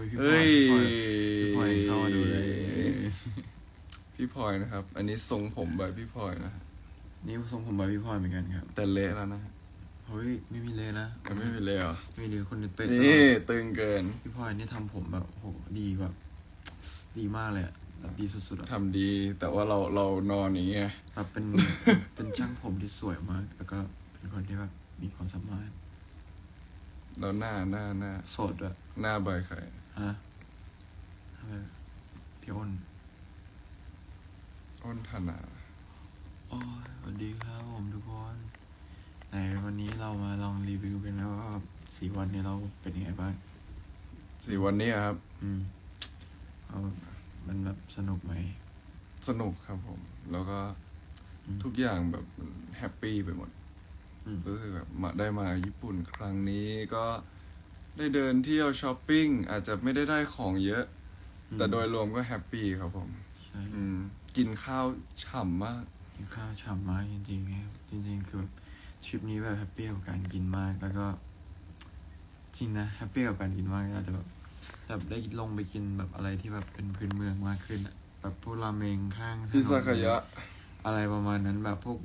ฮ้ยพี่พลอเอ้ยยพี่พลอยพี่พลอยเข้ามาดูเลยพี่พลอยนะครับ อันนี้ทรงผมแบบพี่พลอยนะนี่ทรงผมแบบพี่พลอยเหมือนกันครับ แต่เละแล้วนะเฮ้ยไม่มีเลยนะมันไม่เป็นเลยเหรอไม่ดีคนนี้เป๊ะนี่ตึงเกินพี่พลอยนี่ทำผมแบบโหดีแบบดีมากเลยอะแบบดีสุดๆอะทำดี แต่ว่าเราเรานอนอย่างเงี้ยแบบเป็นเป็นช่างผมที่สวยมาก แล้วก็เป็นคนที่แบบมีความสามารถแล้วหน้าหน้าหน้าโสดด้วยหน้าใบไข่ ฮะทำไมพี่อ้นอ้นธนาโอ้ยสวัสดีครับผมทุกคนไหนวันนี้เรามาลองรีวิวกันนะว่าสี่วันนี้เราเป็นยังไงบ้างสี่วันนี้อะครับ อืมเอามันแบบสนุกไหม สนุกครับผม แล้วก็อืมทุกอย่างแบบแฮปปี้ไปหมดอืม รู้สึกแบบมาได้มาญี่ปุ่นครั้งนี้ก็ ได้เดินเที่ยวช้อปปิ้งอาจจะไม่ได้ได้ของเยอะ แต่โดยรวมก็แฮปปี้ครับผมใช่อืมกินข้าวฉ่ำมาก กินข้าวฉ่ำมากจริงๆนะครับจริง ๆ คือแบบทริปนี้แบบแฮปปี้กับการกินมากแล้วก็ จริงนะแฮปปี้กับการกินมากอาจจะแบบแบบได้ลงไปกินแบบอะไรที่แบบเป็นพื้นเมืองมากขึ้นอะแบบพวกราเมงข้างถนน พิซากายะ อะไรประมาณนั้นแบบพวก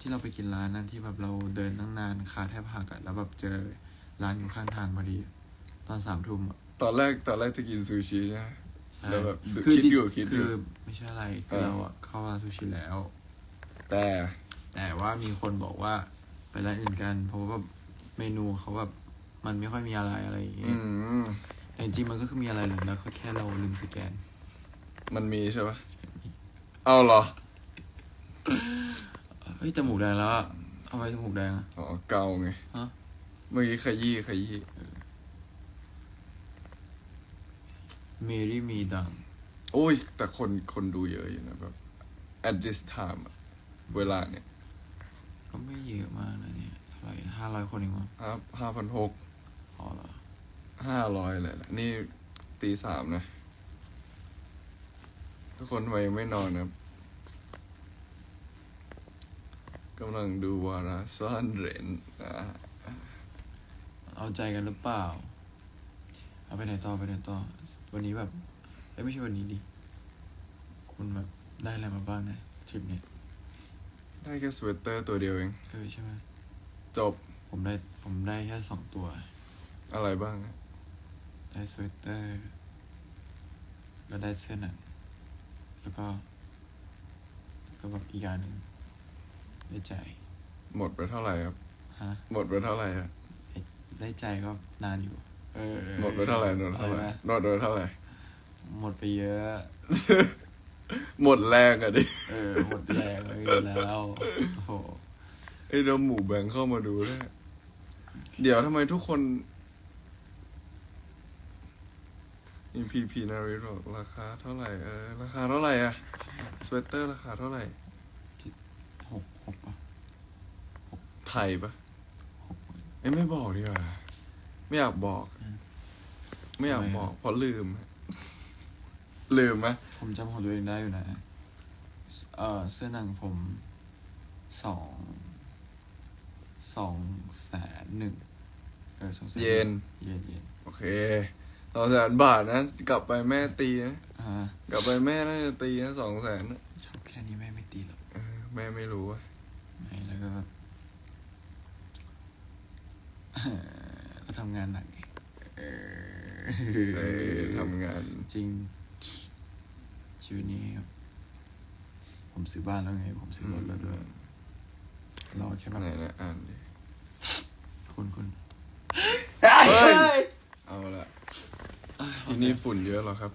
ที่เราไปกินร้านนั้นที่แบบเราเดินตั้งนานขาแทบหักอะแล้วแบบเจอ ร้านอยู่ข้างทางพอดี ตอนสามทุ่มอะตอนแรกตอนแรกจะกินซูชิใช่ไหมใช่แล้วแบบคือคิดอยู่จริงคิดอยู่คือไม่ใช่อะไรคือเออ เราอะเข้าร้านซูชิแล้ว แต่แต่ว่ามีคนบอกว่าไปร้านอื่นกัน เพราะว่าเมนูเขาแบบมันไม่ค่อยมีอะไรอะไรอย่างเงี้อืยมแต่จริงๆมันก็คือมีอะไรเลยแล้วก็แค่เราลืมสแกน มันมีใช่ปะเอาเหรอเฮ้ยจมูกแดงแล้วอะทำไมจมูกแดงอะอ๋อเกาไงฮะ เมื่อกี้ขยี้ขยี้เมรี่มีดัง โอ้ย แต่คนคนดูเยอะอยู่นะแบบ at this time อะเวลาเนี่ย ก็ไม่เยอะมากนะเนี่ยเท่าไหร่ห้าร้อยคนเองมั้งครับห้าพันหกพอเหรอห้าร้อยเลยละนี่ตีสามนะ ทุกคนทำไมยังไม่นอนนะครับกำลังดูวาระซ่อนเร้นอ่า เอาใจกันหรือเปล่า เอาไปไหนต่อไปไหนต่อ วันนี้แบบเอ้ยไม่ใช่วันนี้ดิ คุณแบบได้อะไรมาบ้างนะทริปเนี้ยได้แค่สเวตเตอร์ตัวเดียวเอง เออใช่ไหมจบ ผมได้ผมได้แค่สองตัว อะไรบ้างอะได้สเวตเตอร์แล้วได้เสื้อหนังแล้วก็แล้วก็แบบอีกอย่างหนึ่งได้ใจหมดไปเท่าไหร่ครับ ฮะ หมดไปเท่าไหร่อะ ได้ใจก็นานอยู่ เออหมดไปเท่าไหร่หมดไปเท่าไหร่อะไรนะหมดไปเท่าไหร่ หมดไปเยอะ หมดแรงอะดิ เออ หมดแรงไปเยอะแล้วโอ้โหไอ้เดี๋ยวหมูแบงค์เข้ามาดูด้วยเดี๋ยวทำไมทุกคนมีพีพีนาริโรราคาเท่าไหร่ เออ ราคาเท่าไหร่อะสเวตเตอร์ราคาเท่าไหร่หกหกปะไทยปะ เอ้ยไม่บอกดีกว่า ไม่อยากบอก ไม่อยากบอก เพราะลืม ลืมไหมผมจำของตัวเองได้อยู่นะ เออเสื้อหนังผมสองสองแสนหนึ่งเออสองแสนเย็น เย็นเย็นโอเคสองแสนบาทนะ กลับไปแม่ตีนะอ่ากลับไปแม่น่าจะตีนะสองแสนนะชอบแค่นี้แม่ไม่ตีหรอกเออแม่ไม่รู้อะไม่แล้วก็แบบ เอ่อก็ทำงานหนักไงเอเออทำงาน จริง ชีวิตนี้ครับผมซื้อบ้านแล้วไง ผมซื้อรถแล้วด้วยรอแค่แบบไหนนะอ่านดิ คุณคุณเฮ้ย เอาละที่นี่ฝุ่นเยอะเหรอครับ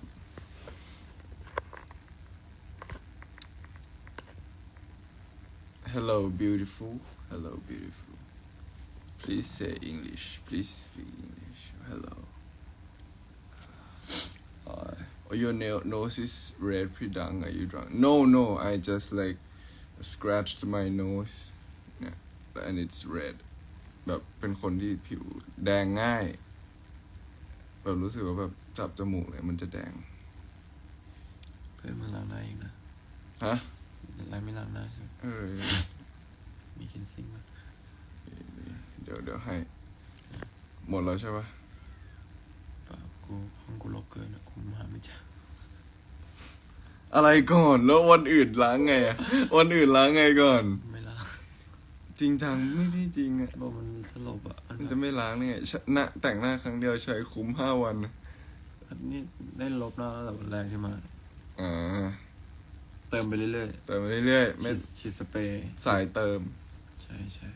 Hello beautiful Hello beautiful Please say English Please speak English Hello uh, oh, Your nail, nose is red Pridang Are you drunk? No no I just like scratched my nose yeah, and it's red แบบเป็นคนที่ผิวแดงง่ายแบบรู้สึกว่าแบบจับจมูกเลยมันจะแดงเพื่อนมาล้างหน้าเองนะฮะล้างไม่ล้างหน้าใช่ไหมเออ มีคินซิ่งไหมเดี๋ยวเดี๋ยวให้ หมดแล้วใช่ปะเปล่ากูห้องกูลกเกินอะคุมหาไม่เจออะไรก่อนแล้ววันอื่นล้างไงอะวันอื่นล้างไงก่อน ไม่ล้างจริงจังไม่ได้จริงอะบอกมันสลบอะอันมันแบจะบไม่ล้างเนี่ยชะหน้าแต่งหน้าครั้งเดียวใช้คุ้มห้าวันนะอันนี้ได้ลบหน้าตั้งแต่วันแรกที่มา อ่าเติมไปเรื่อยเติมไปเรื่อยๆๆไม่ ฉีดฉีดสเปรย์ สายเติม ใช่ใช่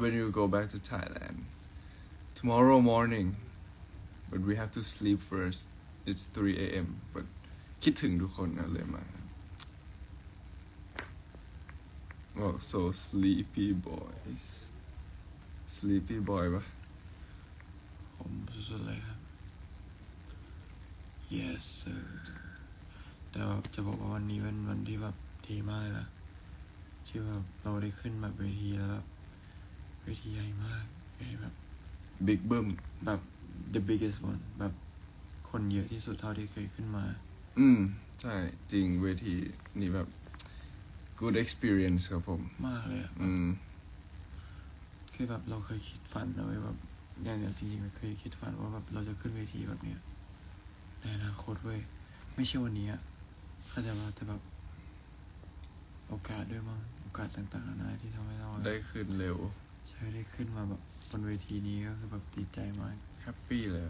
when you go back to Thailand tomorrow morning but we have to sleep first it's 3 a.m. but คิดถึงทุกคนนะเลยมาบอก so sleepy boys sleepy boy ปะ ผมสุดๆเลยครับ yes sir แต่ว่าจะบอกว่าวันนี้เป็นวันที่แบบดีมากเลยนะที่แบบเราได้ขึ้นมาเวทีแล้วแบบ เวทีใหญ่มากใหญ่แบบ big boom แบบ the biggest one แบบคนเยอะที่สุดเท่าที่เคยขึ้นมา อืม ใช่ จริงเวทีนี่แบบ good experience ครับผม มากเลยอะอืม คือแบบเราเคยคิดฝันนะเว้ยแบบอย่างอย่างจริงๆเคยคิดฝันว่าแบบเราจะขึ้นเวทีแบบเนี้ยในอนาคตเว้ยไม่ใช่วันนี้อะเข้าใจว่าแต่แบบ โอกาสด้วยมั้งโอกาสต่างๆนานาที่ทำให้เราได้ขึ้นเร็ว ใช่ได้ขึ้นมาแบบบนเวทีนี้ก็คือแบบดีใจมากแฮปปี้เลย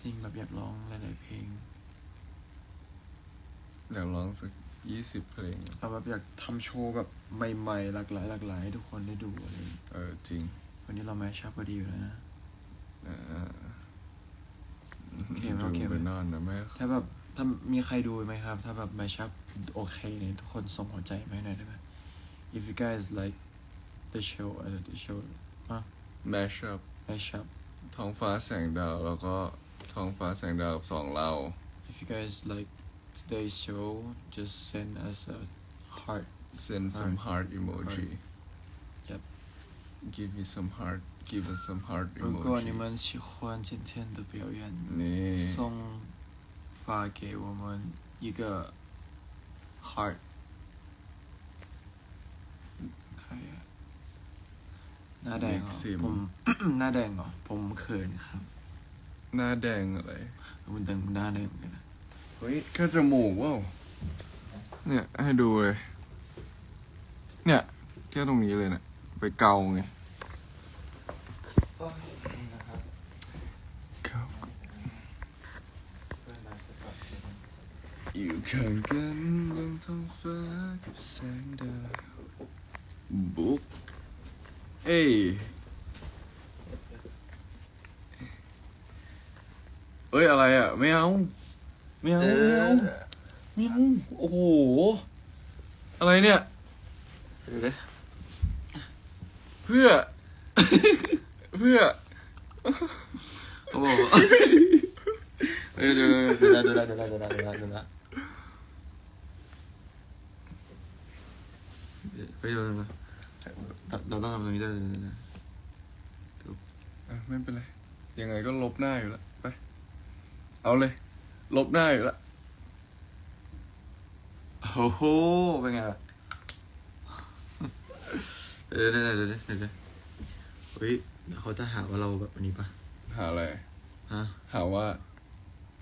จริงแบบอยากร้องหลาย ๆ เพลงอยากร้องสักยี่สิบเพลงเราแบบอยากทำโชว์แบบใหม่ ๆ หลากหลายหลากหลายให้ทุกคนได้ดูอะไรอย่างเงี้ยเออจริงวันนี้เราแมชชัพพอดีอยู่แล้วนะ เออโอเคไหมโอเคไหมดูไปนอนนะแม่ถ้าแบบถ้ามีใครดูไหมครับ ถ้าแบบแมชชัพโอเคเนี่ยทุกคนส่งหัวใจมาให้หน่อยได้ไหม if you guys like the show uh, the show อ่ะ แมชอัพ mashup ท้องฟ้าแสงดาว แล้วก็ท้องฟ้าแสงดาวกับสองเรา if you guys like today's show just send us a heart send some heart emoji Yep. give me some heart give us some heart 如果你 emoji 们喜欢今天的表演 นี่ 送发给我们一个 heart ใครอะ หน้าแดงเหรอ Maxim ผม หน้าแดงเหรอ ผมเขินครับหน้าแดงอะไรมันแดงหน้าแดงเหมือนกันนะเฮ้ยแค่จมูกว่าวเนี่ย ให้ดูเลย เนี่ยแค่ตรงนี้เลยเนี่ยไปเกาไงเกาอยู่ข้างกันบนท้องฟ้ากับแสงดาวบุ๊ก เอ้ยเอ้ยอะไรอะ ไม่เอา ไม่เอา ไม่เอาไม่เอาโอ้โห อะไรเนี่ยเดี๋ยวเพื่อ เพื่อเขาบอกว่าเออเดี๋ยวเดี๋ยวเดี๋ยวเดี๋ยวเดี๋ยวเดี๋ยวเดี๋ยวเดี๋ยวเดี๋ยวไปดูนะ เราต้องทำตรงนี้ด้วยอะไม่เป็นไร ยังไงก็ลบหน้าอยู่แล้วไป เอาเลย ลบหน้าอยู่แล้วโอ้โห เป็นไงล่ะเดี๋ยวเดี๋ยวเดี๋ยวเดี๋ยวเดี๋ยวเฮ้ยเขาจะหาว่าเราแบบอันนี้ปะหาอะไร ฮะ หาว่า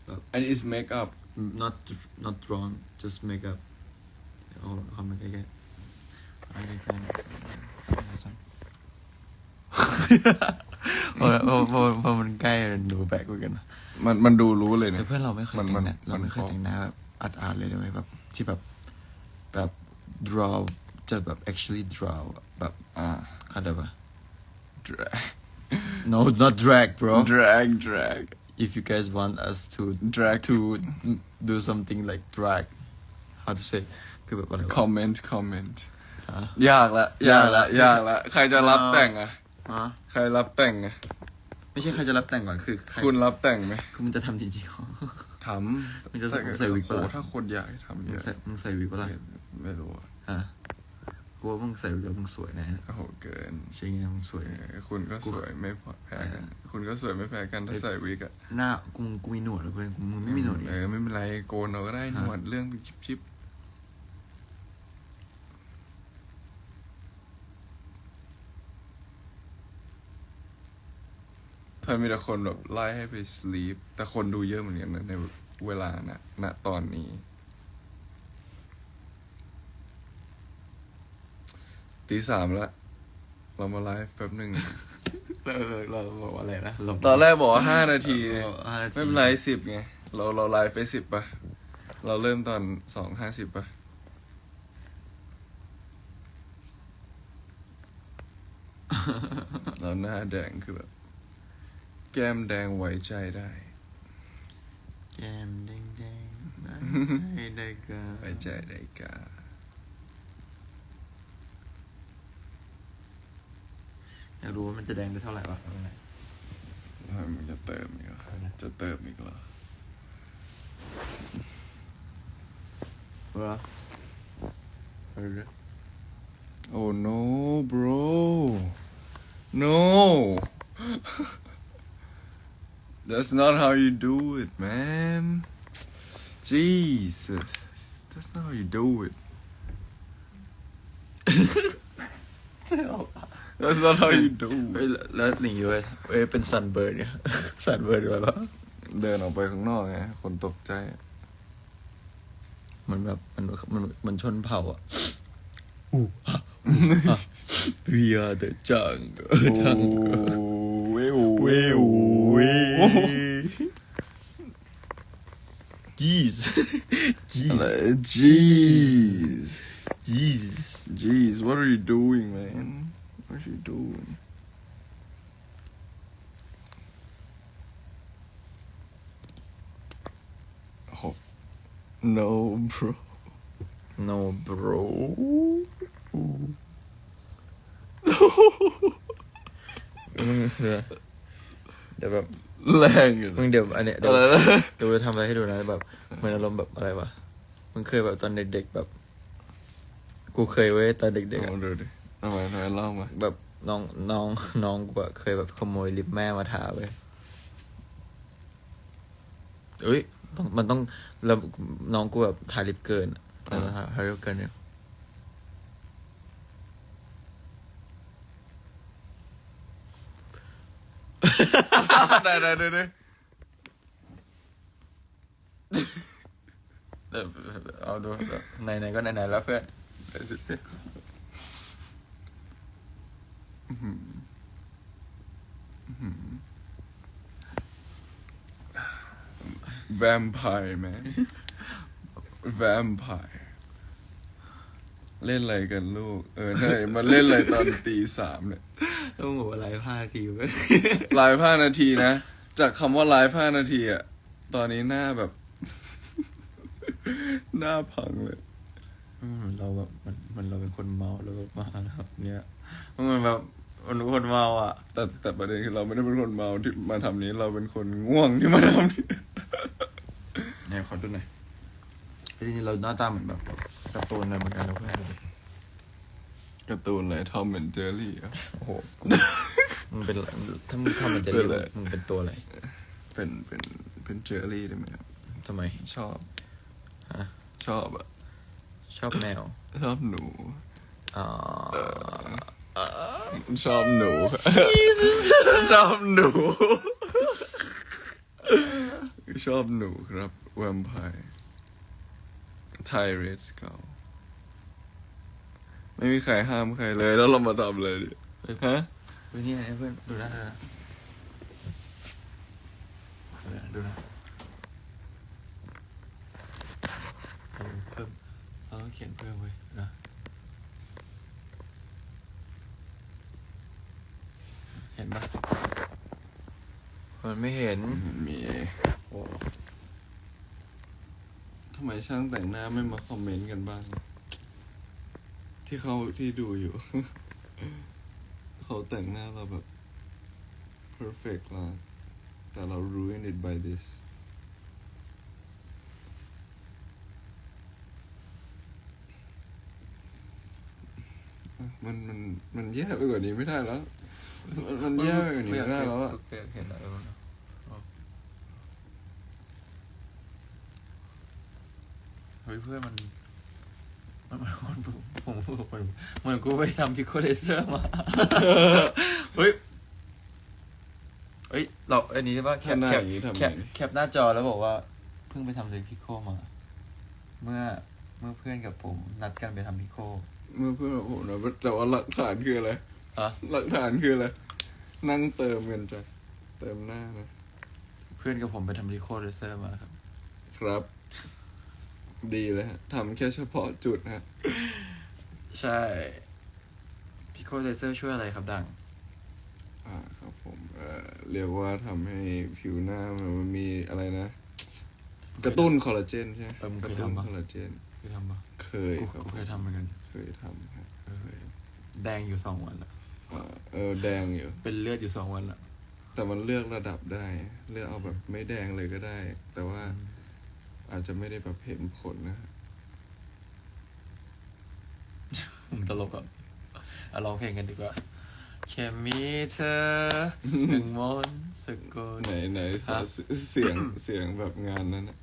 แบบอันนี้ is make up not not wrong just make up เอาคำมาใกล้ๆเอาใกล้ๆหน่อย พอพอพอพอมันใกล้ดูแบกกว่ากันนะมันมันดูรู้เลยแต่เนี่ยเพื่อนเราไม่เคยมันแต่งหมัน้านเราไม่เคยมัน แต่งหน้าแบบอัดๆเลยด้วยแบบที่แบบแบบ draw จะแบบ actually draw แบบอ่า เข้าใจปะ drag no not drag bro drag drag if you guys want us to drag to do something like drag how to say คือแบบอะไรวะ comment comment ฮะ ยากละยากละยากละใครจะรับแต่งอะฮะใครรับแต่งอะไม่ใช่ใครจะรับแต่งก่อนคือใครคุณรับแต่งไหมคือมันจะทำจริงๆเหรอ ทำมันจะใส่ใส่วิกโอ้ปะโหล่ะถ้าคนอยากให้ทำมึเยงอะใส่มึงใส่วิกปะล่ะไม่ไม่รู้อะฮะกูว่ามึงใส่วิกแล้วมึงสวยนะโอ้โหเกินใช่ไงมึงสวย เออคุณก็สวยไม่แพ้กัน คุณก็สวยไม่แพ้กันถ้าใส่วิกอะหน้ากูกูมีหนวดเหรอเพื่อนกูมึงไม่มีหนวดอีกเออไม่เป็นไรโกนเราก็ได้หนวดเรื่องชิบชิ บถ้ามีแต่คนแบบไล่ให้ไป sleep แต่คนดูเยอะเหมือนกันนะในเวลานะณตอนนี้ ตีสามแล้ว เรามาไลฟ์แป๊บหนึ่ง เราเราบอกว่าอะไรนะตอนแรกบอกว่าห้านาทีเออห้านาที ไม่เป็นไรสิบไง เราเราไลฟ์ไปสิบปะเราเริ่มตอนสองห้าสิบปะเราหน้าแดงคือแบบ แก้มแดงไว้ใจได้ แก้มแดงแดงให้ได้ก็ไว้ใจได้กาอยากรู้ว่ามันจะแดงได้เท่าไหร่วะทำไมมันจะเติมอีกเหรอจะเติมอีกเหรอเหรอเออ Oh no bro no that's not how you do it man Jesus that's not how you do it ใช่หรอ that's not how you do เฮ้ย it แล้วหนิงอยู่เว้ยเอ้ยเป็นซันเบิร์ดเนี่ย ซันเบิร์ดด้วยปะเดินออกไปข้างนอกไง คนตกใจ มันแบบมันมันมันชนเผ่าอะอู้ We are the jungle เว้ยเว้ยเว้ย Jeez อะ Jeez. Jeez. Jeez. Jeez. Jeez. What are you doing, man? What are you doing? Oh. No, bro. No, bro. No. งเดี๋ยวแบบแรงอยู่มึงนะเดี๋ยวอันเนี้ยเดี๋ยวอะไรนะเดี๋ยวจะทำอะไรให้ดูนะแบบเหมือนอารมณ์แบบอะไรวะมึงเคยแบบตอนเด็กๆแบบ กูเคยเว้ยตอนเด็กๆอะ เอาดูดิทำไมทำไมเล่ามาแบบน้องน้องน้องกูแบบเคยแบบขโมยลิปแม่มาทาเว้ยเอ้ยต้องมันต้องแล้วน้องกูแบบทาลิปเกินอะนะฮะทาลิปเกินเนี่ย ได้ได้ได้ได้เดี๋ยวเอาดูไหนไเพื่อนเดี๋ยวดูสิแวมไพร์แมนแวมไพร์เล่นอะไรกันลูก เออใช่มาเล่นอะไรตอนตีสามเนี่ยต้องหัวอะไรห้านาทีเว้ยไลฟ์ห้านาทีนะ จากคำว่าไลฟ์ห้านาทีอะตอนนี้หน้าแบบ หน้าพังเลยอืมเราแบบมันมันเราเป็นคนเมาแล้วแบบมาแล้วเนี่ยมันแบบมันเป็นคนเมาอะ แต่แต่ประเด็นคือเราไม่ได้เป็นคนเมาที่มาทำนี้ เราเป็นคนง่วงที่มาทำนี้เนี่ยขอดูหน่อย จริงๆเราหน้าตาเหมือนแบบการ์ตูนอะไรเหมือนกันนะเพื่อนดูดิการ์ตูนอะไรทอมแอนเจอรี่อะโอ้โหกูมึงเป็นอะไรถ้ามึงทำมันจะเป็เรียนอะไรกมึงเป็นตัวอะไรเป็นเป็นเป็นเจอรี่ได้ไหมครับทำไม ชอบฮะชอบอะชอบแมว ชอบหนูอ๋อชอบหนู ชอบหนู ชอบหนูครับแวมไพร์ ไทเรสเกาไม่มีใครห้ามใครเลย แล้วเรามาทำเลยดิฮะเฮ้ยนี่ไงเพื่อนดูนะดูนะดูนะดูนะเออเพิ่มเราต้องเขียนเพิ่มเว้ยนะเห็นปะมันไม่เห็นมีโอ้ทำ ไมช่างแต่งหน้าไม่มาคอมเมนต์กันบ้าง ที่เขาที่ดูอยู่ เขาแต่งหน้าเราแบบ perfect มากแต่เรา ruin it by this มันมันมันแย่ไปกว่านี้ไม่ได้แล้ว มันมันแย่ไปกว่านี้ไม่ได้แล้วอะ เห็นอะไรบ้างนะ เฮ้ยเพื่อนมันมันมันผมผมผมเหมือนกูไปทำพิโคเลเซอร์มาเฮ้ยเอ้ยเราอันนี้ว่าแคปทำหน้าแคอปย่างนี้ทำไงแคปแคปหน้าจอแล้วบอกว่า เพิ่งไปทำเลยพิโคมา เมื่อเมื่อเพื่อนกับผมนัดกันไปทำพิโค เมื่อเพื่อนผมนะแต่ว่าหลักฐานคืออะไรอะหลักฐานคืออะไรนั่งเติมเงินจ้ะเติมหน้านะ เพื่อนกับผมไปทำพิโคเรเซอร์มาครับ ครับ ดีเลยฮะทำแค่เฉพาะจุดฮะ ใช่พิโคเรเซอร์ช่วยอะไรครับดัง อ่าครับผมเอ่อเรียกว่าทำให้ผิวหน้ามันมีอะไรนะ กระตุ้นคอลลาเจนใช่ไหมเออมึงกเคยระตุ้นทำปะ คอลลาเจน เคยทำปะเคยกูครับกูเคยทำเหมือนกันเคยทำฮะเออแดงอยู่สองวันละอ่าเออแดงอยู่ เป็นเลือดอยู่สองวันละแต่มันเลือกระดับได้ เลือกเอาแบบไม่แดงเลยก็ได้ แต่ว่าอาจจะไม่ได้แบบเห็นผลนะฮะมึงตลกอะอะร้องเพลงกันดีกว่าแค่มีเธอหนึ่งมนต์สกุลไหนไหนขอฮะเสเสียงเสียงแบบงานนั้นนะ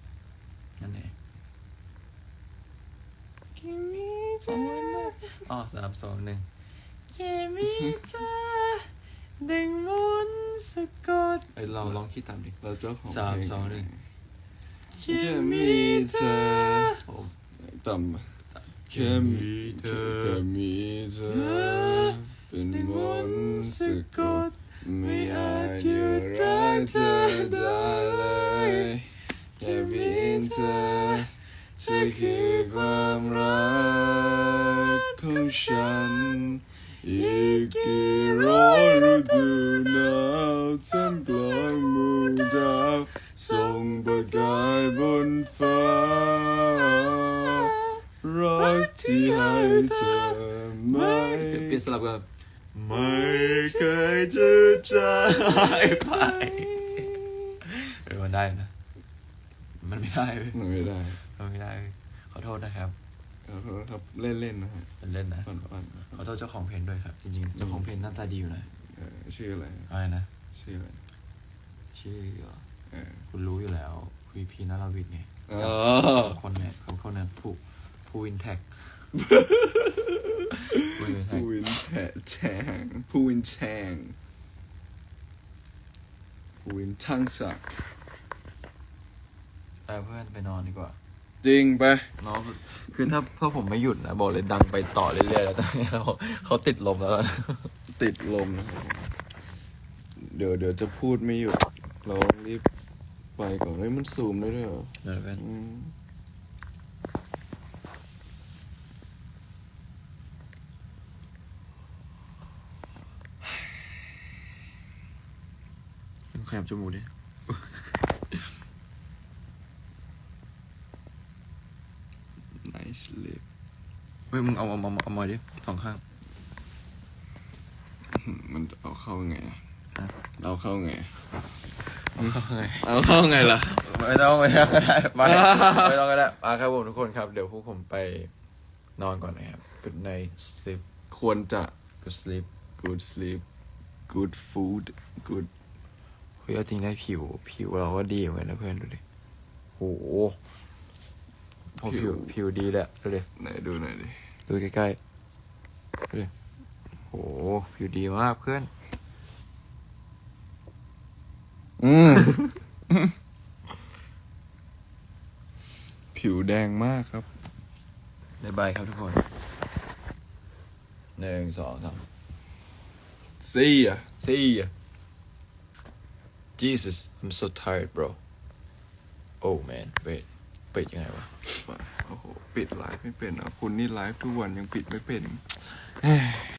นั่นเองแค่มีเธออ๋อสามสองหนึ่งแค่มีเธอหนึ่งมนต์สกุลเอ้ยเราลองคิดตามดิเราเจ้าของสามเพลสองหนึ่ง แค่มีเธอโอ้ต่ำแค่มีเธอแค่มีเธอ เป็นมนต์สะกดไม่อาจหยุดรักเธอได้เลยแค่เพียงเธอเธอคือความรักของฉันอีกกี่ร้อยฤดูหนาวท่ามกลางหมู่ดาว ส่งประกายบนฟ้า รักที่ให้เธอไม่เปลี่ยนสลับกันไม่เคยจะจายไปเออมันได้นะ มันไม่ได้เว้ยมันไม่ได้มันไม่ได้เว้ยขอโทษนะครับขอโทษครับเล่นๆนะฮะเป็นเล่นนะปันขอโทษเจ้าของเพลงด้วยครับ จริงๆเจ้าของเพลงหน้าตาดีอยู่นะๆเอ่อชื่ออะไรอะไรนะชื่ออะไร ชื่อเหรอเออ คุณรู้อยู่แล้วคุยพีนาราวิทไงอ๋อสองคนเนี่ยสองคนเนี่ยผู้ผู้อินแท็กผู้อินแท็กผู้วินแทแทงผู้วินแทงผู้วินทั้งศักดิ์ไปเพื่อนไปนอนดีกว่า จริงไปะเนาะคือถ้าถ้าผมไม่หยุดนะบอกเลยดังไปต่อเรื่อยๆแล้วตอนนี้เขาเขาติดลมแล้วนะติดลมนะครับเดี๋ยวเดี๋ยวจะพูดไม่หยุดเรารีบ ไปก่อนเฮ้ยมันซูมได้ด้วยเหรอเดี๋ยวเป็นอืมขยับจมูกดิไนส์ลิฟเฮ้ยมึงเอาเอาเอาเอามาดิสองข้าง มันเอาเข้าไงอะฮะ เอาเข้าไง เอาเข้าไงเอาเข้าไงล่ะ ไม่ต้องไม่ต้องก็ได้ไม่ไม่ต้องก็ได้มาครับผมทุกคนครับ เดี๋ยวพวกผมไปนอนก่อนนะครับ Good night sleep ควรจะ Good sleep good sleep good food good เฮ้ยเอาจริงได้ผิว ผิวเราก็ดีเหมือนกันนะเพื่อนดูดิโหพอผิวผิวดีแหละดูดิไหนดูหน่อยดิดูใกล้ๆดูดิโหผิวดีมากเพื่อน อืม ผิวแดงมากครับบ๊ายบายครับทุกคนหนึ่งสองสาม See ya See ya. Jesus, I'm so tired, bro. Oh man, wait. ปิดยังไงวะ โอ้โห ปิดไลฟ์ไม่เป็นเหรอะ คุณนี่ไลฟ์ทุกวันยังปิดไม่เป็นเ